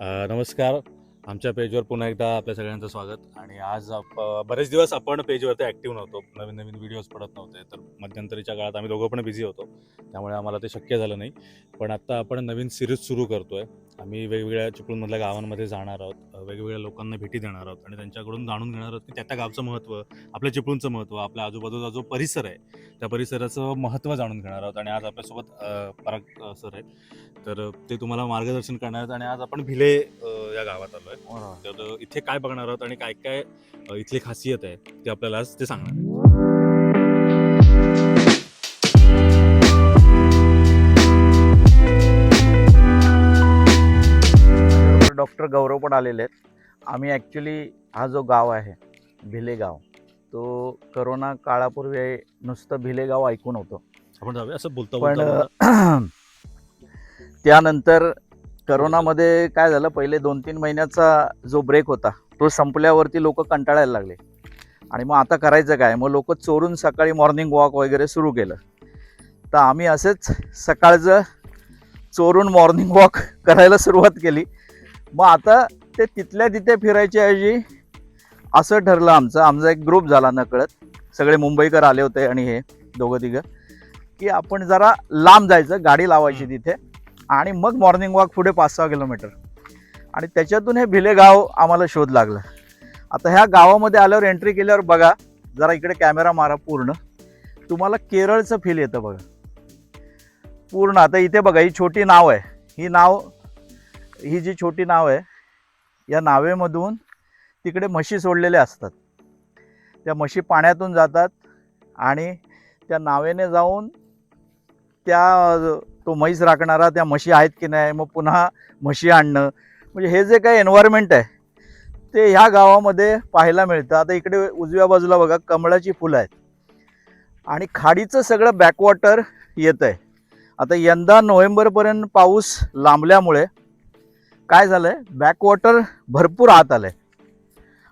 नमस्कार. आमच्या पेजवर पुन्हा एकदा आपल्या सगळ्यांचं स्वागत. आणि आज आप बरेच दिवस आपण पेजवरती ॲक्टिव्ह नव्हतो. नवीन नवीन व्हिडिओज पडत नव्हते. तर मध्यंतरीच्या काळात आम्ही दोघं पण बिझी होतो. त्यामुळे आम्हाला ते शक्य झालं नाही. पण आत्ता आपण नवीन सिरीज सुरू करतो आहे आम्ही वेगवेगळ्या चिपळूणमधल्या गावांमध्ये जाणार आहोत वेगवेगळ्या लोकांना भेटी देणार आहोत आणि त्यांच्याकडून जाणून घेणार आहोत की त्या त्या गावचं महत्त्व आपल्या चिपळूणचं महत्त्व आपल्या आजूबाजूचा जो परिसर आहे त्या परिसराचं महत्त्व जाणून घेणार आहोत. आणि आज आपल्यासोबत पराग सर आहे तर ते तुम्हाला मार्गदर्शन करणार आहेत आणि आज आपण भिले या गावात आलो आहे. तर इथे काय बघणार आहोत आणि काय काय इथली खासियत आहे ते आपल्याला आज ते सांगणार डॉक्टर गौरव पण आलेले आहेत. आम्ही ॲक्च्युली हा जो गाव आहे भिले गाव तो करोना काळापूर्वी नुसतं भिले गाव ऐकून होतं. आपण असं बोलता पण त्यानंतर करोनामध्ये काय झालं पहिले दोन तीन महिन्याचा जो ब्रेक होता तो संपल्यावरती लोक कंटाळायला लागले. आणि मग आता करायचं काय? मग लोक चोरून सकाळी मॉर्निंग वॉक वगैरे सुरू केलं. तर आम्ही असेच सकाळचं चोरून मॉर्निंग वॉक करायला सुरुवात केली. मग आता ते तिथल्या तिथे फिरायच्या ऐवजी असं ठरलं आमचं. आमचा एक ग्रुप झाला नकळत. सगळे मुंबईकर आले होते आणि हे दोघं तिघं. की आपण जरा लांब जायचं गाडी लावायची तिथे. आणि मग मॉर्निंग वॉक पुढे पाच सहा किलोमीटर आणि त्याच्यातून हे भिले गाव आम्हाला शोध लागला. आता ह्या गावामध्ये आल्यावर एंट्री केल्यावर बघा जरा इकडे कॅमेरा मारा पूर्ण. तुम्हाला केरळचं फील येतं बघा. पूर्ण आता इथे बघा ही छोटी नाव आहे. ही नाव ही जी छोटी नाव आहे या नावेमधून तिकडे म्हशी सोडलेल्या असतात. त्या म्हशी पाण्यातून जातात आणि त्या नावेने जाऊन त्या तो म्हैस राखणारा त्या म्हशी आहेत की नाही मग पुन्हा म्हशी आणणं. म्हणजे हे जे काही एन्व्हायरमेंट आहे ते ह्या गावामध्ये पाहायला मिळतं. आता इकडे उजव्या बाजूला बघा कमळाची फुलं आहेत. आणि खाडीचं सगळं बॅकवॉटर येतं आहे आता यंदा नोव्हेंबरपर्यंत पाऊस लांबल्यामुळे काय झालं आहे बॅकवॉटर भरपूर आत आलं आहे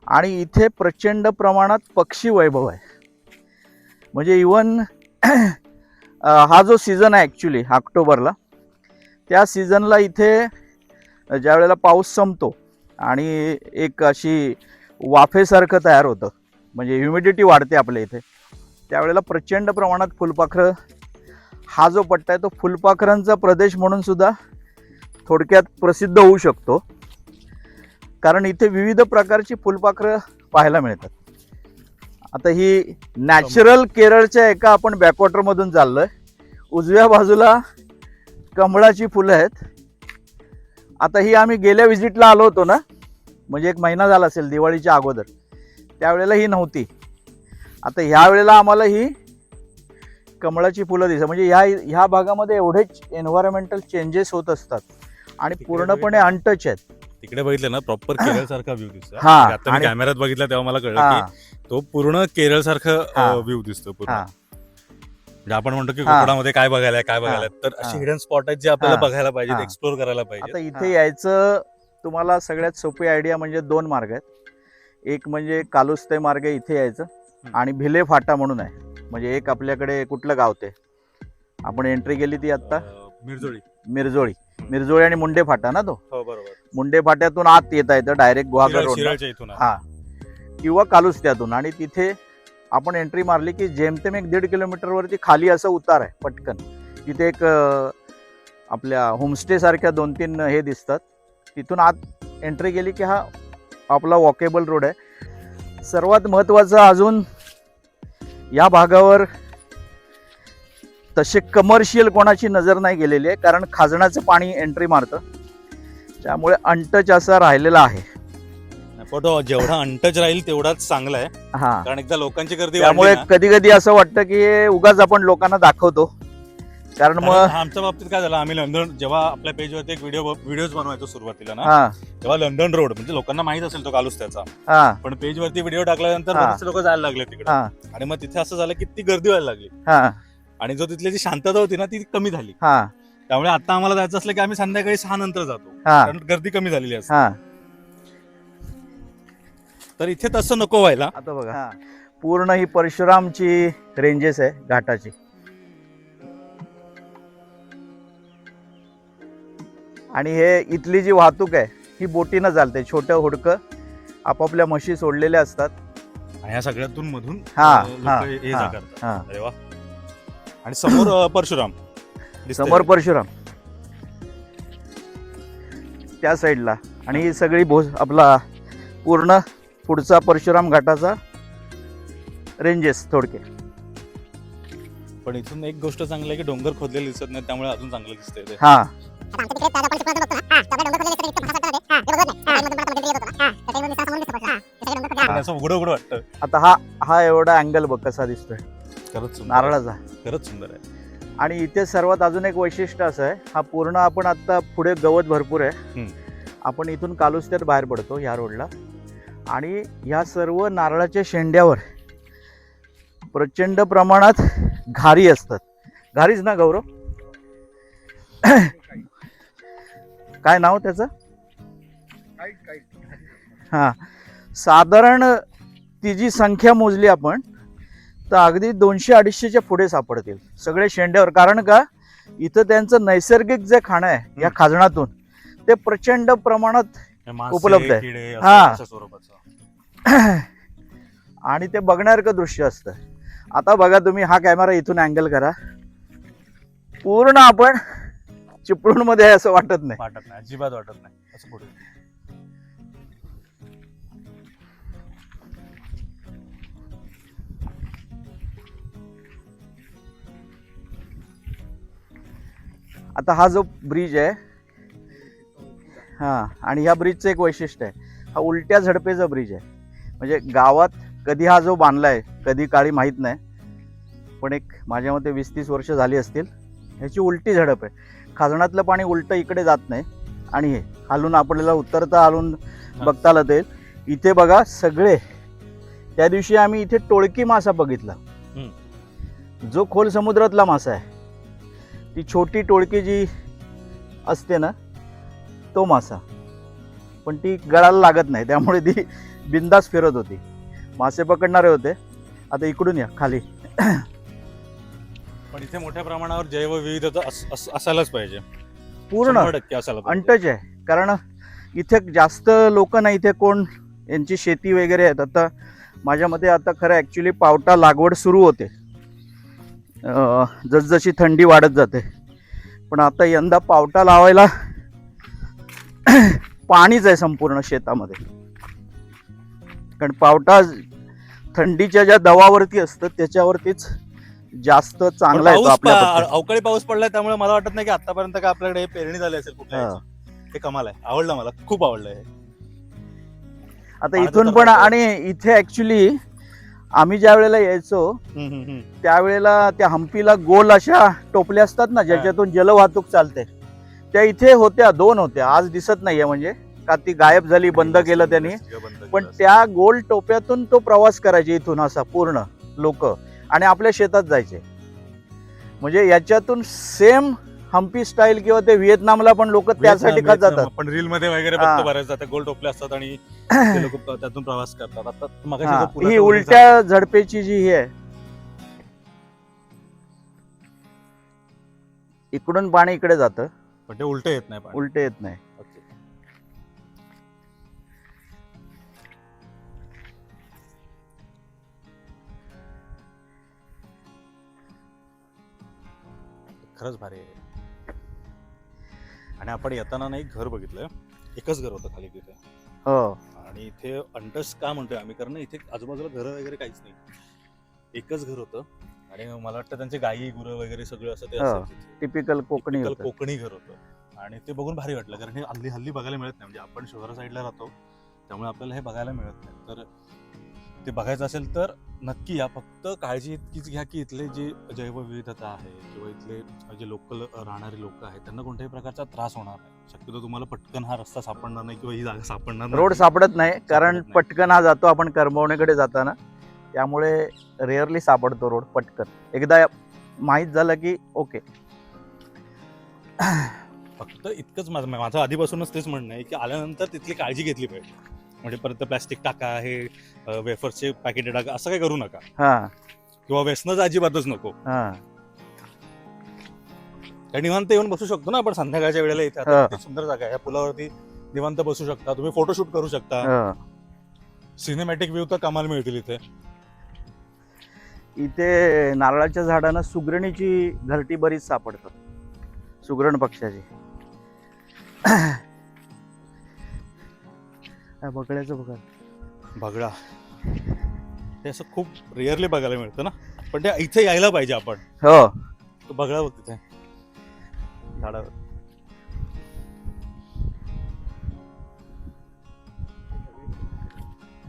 आणि इथे प्रचंड प्रमाणात पक्षी वैभव आहे. म्हणजे इवन हा जो सीझन आहे ॲक्च्युली ऑक्टोबरला त्या सीझनला इथे ज्या वेळेला पाऊस संपतो आणि एक अशी वाफेसारखं तयार होतं म्हणजे ह्युमिडिटी वाढते आपल्या इथे त्यावेळेला प्रचंड प्रमाणात फुलपाखरं हा जो पट्टा आहे तो फुलपाखरांचा प्रदेश म्हणून सुद्धा थोडक्यात प्रसिद्ध होऊ शकतो. कारण इथे विविध प्रकारची फुलपाखरं पाहायला मिळतात. आता ही नॅचरल केरळच्या एका आपण बॅकवॉटरमधून चाललोय. उजव्या बाजूला कमळाची फुलं आहेत. आता ही आम्ही गेल्या व्हिजिटला आलो होतो ना म्हणजे एक महिना झाला असेल दिवाळीच्या अगोदर. त्यावेळेला ही नव्हती. आता ह्या वेळेला आम्हाला ही कमळाची फुलं दिसत म्हणजे ह्या ह्या भागामध्ये एवढेच एन्व्हायरमेंटल चेंजेस होत असतात. आणि पूर्णपणे अनटच आहेत. तिकडे बघितलं ना प्रॉपर केरळ सारखा व्ह्यू दिसतो हा, आता मी आणि- कॅमेऱ्यात बघितला तेव्हा मला कळलं की तो पूर्ण केरळ सारखं. व्ह्यू दिसतो पूर्ण. हा. म्हणजे आपण म्हणतो की हा. कोकणामध्ये काय बघायला आहे, काय बघायला आहे. तर असे हा. हिडन स्पॉट आहेत जे आपल्याला हा. बघायला पाहिजेत हा. एक्सप्लोर करायला आता पाहिजे इथे यायचं तुम्हाला सगळ्यात सोपी आयडिया म्हणजे दोन मार्ग आहेत. एक म्हणजे कालुस्ते मार्ग इथे यायचं हम्म. आणि भिले फाटा म्हणून आहे. म्हणजे एक आपल्याकडे कुठलं गाव ते? आपण एंट्री केली ती आत्ता. मिरजोळी. मिरजोळी. मिरजोळी आणि मुंडे फाटा ना तो? हो बरोबर. मुंडे फाट्यातून आत येता येतं डायरेक्ट गुहागर रोड शिराळच्या इथून आहे. हा. किंवा कालुस्त्यातून आणि तिथे आपण एंट्री मारली की जेमतेम एक दीड किलोमीटरवरती खाली असं उतार आहे पटकन. तिथे एक अं, आपल्या होमस्टे सारख्या दोन तीन हे दिसतात. तिथून आत एंट्री केली की हा आपला वॉकेबल रोड आहे. सर्वात महत्त्वाचं अजून या भागावर तसे कमर्शियल कोणाची नजर नाही गेलेली आहे कारण खाजणाचं पाणी एंट्री मारतं. त्यामुळे अनटच असा राहिलेला आहे. तो जेवढा अनटच राहील तेवढाच चांगला आहे. हा. कारण एकदा लोकांची गर्दी त्यामुळे वाढली ना, कधी कधी असं वाटतं की उगाच आपण लोकांना दाखवतो. कारण कारण मग आमच्या बाबतीत काय झालं आम्ही लंडन जेव्हा आपल्या पेजवरती एक व्हिडिओ व्हिडिओज बनवायचो सुरुवातीला ना हा. तेव्हा लंडन रोड म्हणजे लोकांना माहीत असेल तो कालूस त्याचा. हा. पण पेजवरती व्हिडिओ टाकल्यानंतर हा. लोक जायला लागले तिकडे. हा. आणि मग तिथे असं झालं की ती गर्दी व्हायला लागली. हा. आणि जो तिथली जी शांतता होती ना ती कमी झाली. हा. त्यामुळे आता आम्हाला जायचं असलं की आम्ही संध्याकाळी सहा नंतर जातो. हा. कारण गर्दी कमी झालेली असते. हा. तर इथे तसं नको व्हायला. आता बघा. पूर्ण ही परशुरामची रेंजेस आहे घाटाची. आणि हे इथली जी वाहतूक आहे ही बोटीनं चालते. छोटं हुडकं आपापल्या म्हशी सोडलेल्या असतात. आणि ह्या सगळ्यातून मधून हा, अं, लोकं हा, हा, हा. अरे वा. आणि समोर परशुराम दिसतंय. समोर परशुराम. त्या साईडला. आणि ही सगळी भोस आपला पूर्ण पुढचा परशुराम घाटाचा रेंजेस थोडके. पण इथून एक गोष्ट चांगली आहे की डोंगर खोदलेले दिसत नाही त्यामुळे अजून चांगलं दिसतंय ते. हा. आणि असं उघडं उघडं वाटतं. आता हा हा एवढा अँगल बघ कसा दिसतोय. खरंच. नारळाचा. खरंच सुंदर आहे. आणि इथे सर्वात अजून एक वैशिष्ट्य असं आहे हा पूर्ण आपण आता पुढे गवत भरपूर आहे. आपण इथून कालुस्त्यात बाहेर पडतो ह्या रोडला. आणि ह्या सर्व नारळाच्या शेंड्यावर प्रचंड प्रमाणात घारी असतात. घारीच ना गौरव? काय नाव त्याचं? हा. साधारण ती जी संख्या मोजली आपण तर अगदी दोनशे अडीचशेच्या पुढे सापडतील सगळे शेंड्यावर. कारण का? इथं त्यांचं नैसर्गिक जे खाणं आहे या. खाजणातून ते प्रचंड प्रमाणात उपलब्ध आहे. हा. आणि ते बघण्यासारखं दृश्य असतं. आता बघा तुम्ही हा कॅमेरा इथून अँगल करा. पूर्ण आपण चिपळूणमध्ये आहे असं वाटत नाही. वाटत नाही अजिबात वाटत नाही. असं आता हा जो ब्रिज आहे हा आणि ह्या ब्रिजचं एक वैशिष्ट्य आहे. हा उलट्या झडपेचा ब्रिज आहे. म्हणजे गावात कधी हा जो बांधलाय कधी काळी माहीत नाही पण एक माझ्या मते वीस तीस वर्ष झाली असतील ह्याची उलटी झडप आहे. खाजणातलं पाणी उलटं इकडे जात नाही. आणि हे हालून आपल्याला उतरता हालून बघता आलं ते इथे बघा सगळे त्या दिवशी आम्ही इथे टोळकी मासा बघितला. जो खोल समुद्रातला मासा आहे ती छोटी टोळकी जी असते ना तो मासा. पण ती गळाला लागत नाही त्यामुळे ती बिंदास फिरत होती. मासे पकडणारे होते. आता इकडून या खाली. पण इथे मोठ्या प्रमाणावर जैवविविधता अस- अस- असायलाच पाहिजे. पूर्ण. टक्के असायला. अंटच आहे. कारण इथे जास्त लोक नाही इथे कोण? यांची शेती वगैरे आहेत. आता माझ्या मते आता खरं ॲक्च्युली पावटा लागवड सुरू होते. जसजशी थंडी वाढत जाते पण आता यंदा पावटा लावायला पाणीच आहे संपूर्ण शेतामध्ये कारण पावटा थंडीच्या ज्या दवावरती असतं त्याच्यावरतीच जास्त चांगला येतो आपल्या. अवकाळी पाऊस पडलाय त्यामुळे मला वाटत नाही की आतापर्यंत काय आपल्याकडे पेरणी झाली असेल हा. कमाल आहे आवडलं मला खूप आवडलं हे आता इथून पण. आणि इथे ऍक्च्युली आम्ही ज्या वेळेला यायचो. त्यावेळेला त्या हम्पीला गोल अशा टोपल्या असतात ना ज्याच्यातून जलवाहतूक चालते. त्या इथे होत्या दोन होत्या. आज दिसत नाहीये म्हणजे का ती गायब झाली बंद केलं त्यांनी. पण. त्या गोल टोप्यातून तो प्रवास करायचे इथून असा पूर्ण लोक. आणि आपल्या शेतात जायचे. म्हणजे याच्यातून सेम हम्पी स्टाईल किंवा ते व्हिएतनामला पण लोक त्यासाठी का जातात. आपण रील मध्ये वगैरे हा. बऱ्याचदा त्या गोल टोपले असतात आणि ते लोक त्यातून प्रवास करतात आता मगाशी हा, जो पुलाचा ही उल्लेख उलट्या झडपेची जी ही आहे इकडून पाणी इकडे जातं झाला, पण ते उलट येत नाही पाणी. उलट येत नाही ओके. खरंच भारी आहे आणि आपण येताना ना एक घर बघितलं एकच घर होतं खाली तिथे. हो. आणि इथे अंटस का म्हणतोय आम्ही? कारण इथे आजूबाजूला घरं वगैरे काहीच नाही. एकच घर होतं. आणि मला वाटतं त्यांचे गायी गुरं वगैरे सगळं असं ते हो. तिथे. टिपिकल कोकणी Typical होतं. कोकणी घर होतं. आणि ते बघून भारी वाटलं कारण हे हल्ली हल्ली बघायला मिळत नाही. म्हणजे आपण शहरा साईडला राहतो त्यामुळे आपल्याला हे बघायला मिळत नाही. तर ते बघायचं असेल तर नक्की या. फक्त काळजी इतकीच घ्या की इथले जे जैवविविधता आहे किंवा इथले जे लोकल राहणारे लोक आहेत त्यांना कोणत्याही प्रकारचा त्रास होणार नाही. शक्यतो तुम्हाला पटकन हा रस्ता सापडणार नाही किंवा ही जागा सापडणार नाही. रोड सापडत नाही कारण. पटकन हा जातो आपण करमवण्याकडे जाताना. त्यामुळे रेअरली सापडतो रोड पटकन. एकदा माहीत झालं की ओके. फक्त इतकंच माझं माझं आधीपासूनच तेच म्हणणं आहे की आल्यानंतर तिथली काळजी घेतली पाहिजे. म्हणजे परत प्लॅस्टिक टाका हे वेफर्सचे पॅकेट टाका असं काही करू नका. हा. किंवा व्यसनच अजिबातच नको. हा. कारण निवांत येऊन बसू शकतो ना आपण संध्याकाळच्या वेळेला इथे. हा. किती सुंदर जागा आहे. या पुलावरती निवांत बसू शकता. तुम्ही फोटोशूट करू शकता. हं. सिनेमॅटिक व्ह्यू तर कमाल मिळतील इथे. इथे नारळाच्या झाडांना सुगरणीची घरटी बरीच सापडतात. सुगरण पक्षाची हा, बकड्याचं बघा. बगळा ते असं खूप रेअरली बघायला मिळतं ना? पण ते इथे यायला पाहिजे आपण. हो. तो बगळा बघ तिथे. झाडावर.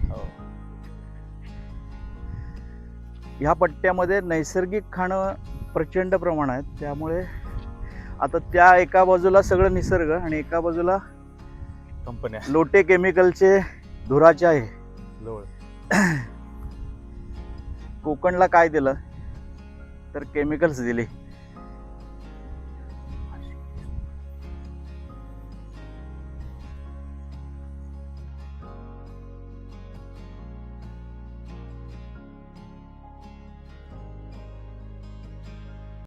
हो. ह्या पट्ट्यामध्ये नैसर्गिक खाणं प्रचंड प्रमाण आहे त्यामुळे आता त्या एका बाजूला सगळं निसर्ग आणि एका बाजूला कंपन्या. लोटे केमिकलचे धुराचे आहे. लोळ. कोकणला काय दिलं? तर केमिकल्स दिली.